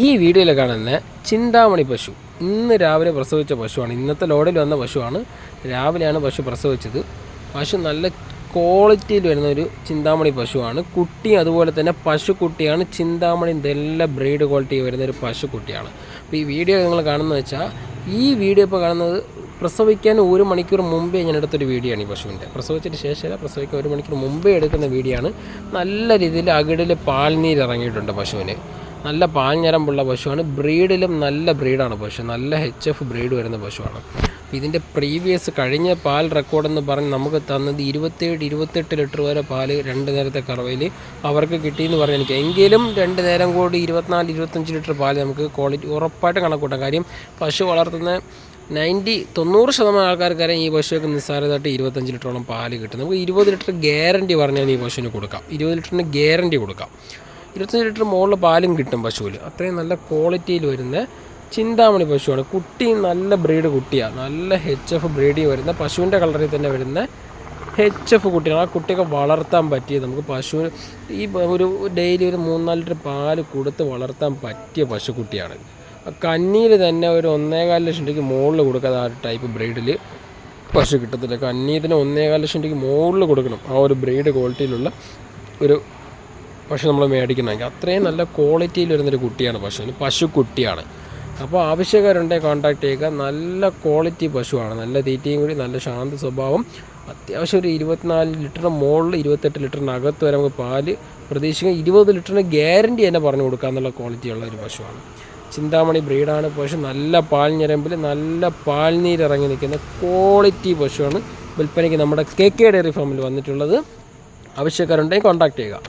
ഈ വീഡിയോയിൽ കാണുന്ന ചിന്താമണി പശു ഇന്ന് രാവിലെ പ്രസവിച്ച പശുവാണ്. ഇന്നത്തെ ലോഡിൽ വന്ന പശുവാണ്. രാവിലെയാണ് പശു പ്രസവിച്ചത്. പശു നല്ല ക്വാളിറ്റിയിൽ വരുന്ന ഒരു ചിന്താമണി പശുവാണ്. കുട്ടി അതുപോലെ തന്നെ പശുക്കുട്ടിയാണ് ചിന്താമണി നല്ല ബ്രീഡ് ക്വാളിറ്റി വരുന്ന ഒരു പശുക്കുട്ടിയാണ് അപ്പോൾ ഈ വീഡിയോ നിങ്ങൾ കാണുന്നത് വെച്ചാൽ ഈ വീഡിയോ ഇപ്പോൾ കാണുന്നത് പ്രസവിക്കാൻ ഒരു മണിക്കൂർ മുമ്പേ ഞാൻ എടുത്തൊരു വീഡിയോ ആണ് ഈ പശുവിന്റെ. പ്രസവിച്ചതിന് ശേഷമല്ല പ്രസവിക്കാൻ ഒരു മണിക്കൂർ മുമ്പേ എടുക്കുന്ന വീഡിയോ ആണ് നല്ല രീതിയിൽ അകിടിൽ പാൽനീര് ഇറങ്ങിയിട്ടുണ്ട് പശുവിന്. നല്ല പാൽഞ്ഞരമ്പുള്ള പശുവാണ്. ബ്രീഡിലും നല്ല ബ്രീഡാണ് പശു. നല്ല എച്ച് എഫ് ബ്രീഡ് വരുന്ന പശുവാണ്. ഇതിന്റെ പ്രീവിയസ് കഴിഞ്ഞ പാൽ റെക്കോർഡെന്ന് പറഞ്ഞ് നമുക്ക് തന്നത് ഇരുപത്തേഴ് ഇരുപത്തെട്ട് ലിറ്റർ വരെ പാൽ രണ്ട് നേരത്തെ കറവയിൽ അവർക്ക് കിട്ടിയെന്ന് പറഞ്ഞു എനിക്ക്. എങ്കിലും രണ്ട് നേരം കൂടി ഇരുപത്തിനാല് ഇരുപത്തഞ്ച് ലിറ്റർ പാൽ നമുക്ക് ക്വാളിറ്റി ഉറപ്പായിട്ട് കണക്കൂട്ടാം. കാര്യം പശു വളർത്തുന്ന നയന്റി തൊണ്ണൂറ് ശതമാനം ആൾക്കാർക്കറിയാം ഈ പശുവൊക്കെ നിസ്സാരമായിട്ട് ഇരുപത്തഞ്ച് ലിറ്ററോളം പാൽ കിട്ടും. നമുക്ക് ഇരുപത് ലിറ്റർ ഗ്യാരണ്ടി പറഞ്ഞാൽ ഈ പശുവിന് കൊടുക്കാം. ഇരുപത് ലിറ്ററിന് ഗ്യാരണ്ടി കൊടുക്കാം. ഇരുപത്തഞ്ച് ലിറ്റർ മുകളിൽ പാലും കിട്ടും പശുവിൽ അത്രയും നല്ല ക്വാളിറ്റിയിൽ വരുന്ന ചിന്താമണി പശുവാണ്. കുട്ടി നല്ല ബ്രീഡ് കുട്ടിയാണ് നല്ല എച്ച് എഫ് ബ്രീഡിൽ വരുന്ന പശുവിന്റെ കളറിൽ തന്നെ വരുന്ന എച്ച് എഫ് കുട്ടിയാണ്. ആ കുട്ടിയൊക്കെ വളർത്താൻ പറ്റിയ നമുക്ക് പശു ഈ ഒരു ഡെയിലി ഒരു മൂന്നാൽ ലിറ്റർ പാൽ കൊടുത്ത് വളർത്താൻ പറ്റിയ പശുക്കുട്ടിയാണ് കന്നിയിൽ തന്നെ ഒരു ഒന്നേകാൽ ലക്ഷം രൂപയ്ക്ക് മുകളിൽ കൊടുക്കാതെ ആ ടൈപ്പ് ബ്രീഡിൽ പശു കിട്ടത്തില്ല. കന്നീതിന് ഒന്നേകാൽ ലക്ഷം രൂപയ്ക്ക് മുകളിൽ കൊടുക്കണം. ആ ഒരു ബ്രീഡ് ക്വാളിറ്റിയിലുള്ള ഒരു പശു നമ്മൾ മേടിക്കണമെങ്കിൽ അത്രയും നല്ല ക്വാളിറ്റിയിൽ വരുന്നൊരു കുട്ടിയാണ് പശുവിന് പശുക്കുട്ടിയാണ് അപ്പോൾ ആവശ്യക്കാരുണ്ടെങ്കിൽ കോൺടാക്ട് ചെയ്യുക. നല്ല ക്വാളിറ്റി പശുവാണ്. നല്ല തീറ്റയും കൂടി നല്ല ശാന്ത സ്വഭാവം. അത്യാവശ്യം ഒരു ഇരുപത്തിനാല് ലിറ്ററിന് മുകളിൽ ഇരുപത്തെട്ട് ലിറ്ററിനകത്ത് വരെ നമുക്ക് പാൽ പ്രതീക്ഷിക്കുക ഇരുപത് ലിറ്ററിന് ഗ്യാരണ്ടി തന്നെ പറഞ്ഞു കൊടുക്കുക എന്നുള്ള ക്വാളിറ്റിയുള്ള ഒരു പശുവാണ്. ചിന്താമണി ബ്രീഡാണ് പശു. നല്ല പാൽ ഞരമ്പിൽ നല്ല പാൽ നീരിറങ്ങി നിൽക്കുന്ന ക്വാളിറ്റി പശുവാണ് വിൽപ്പനയ്ക്ക് നമ്മുടെ കെ കെ ഡയറി ഫാമിൽ വന്നിട്ടുള്ളത്. ആവശ്യക്കാരുണ്ടെങ്കിൽ കോൺടാക്ട് ചെയ്യുക.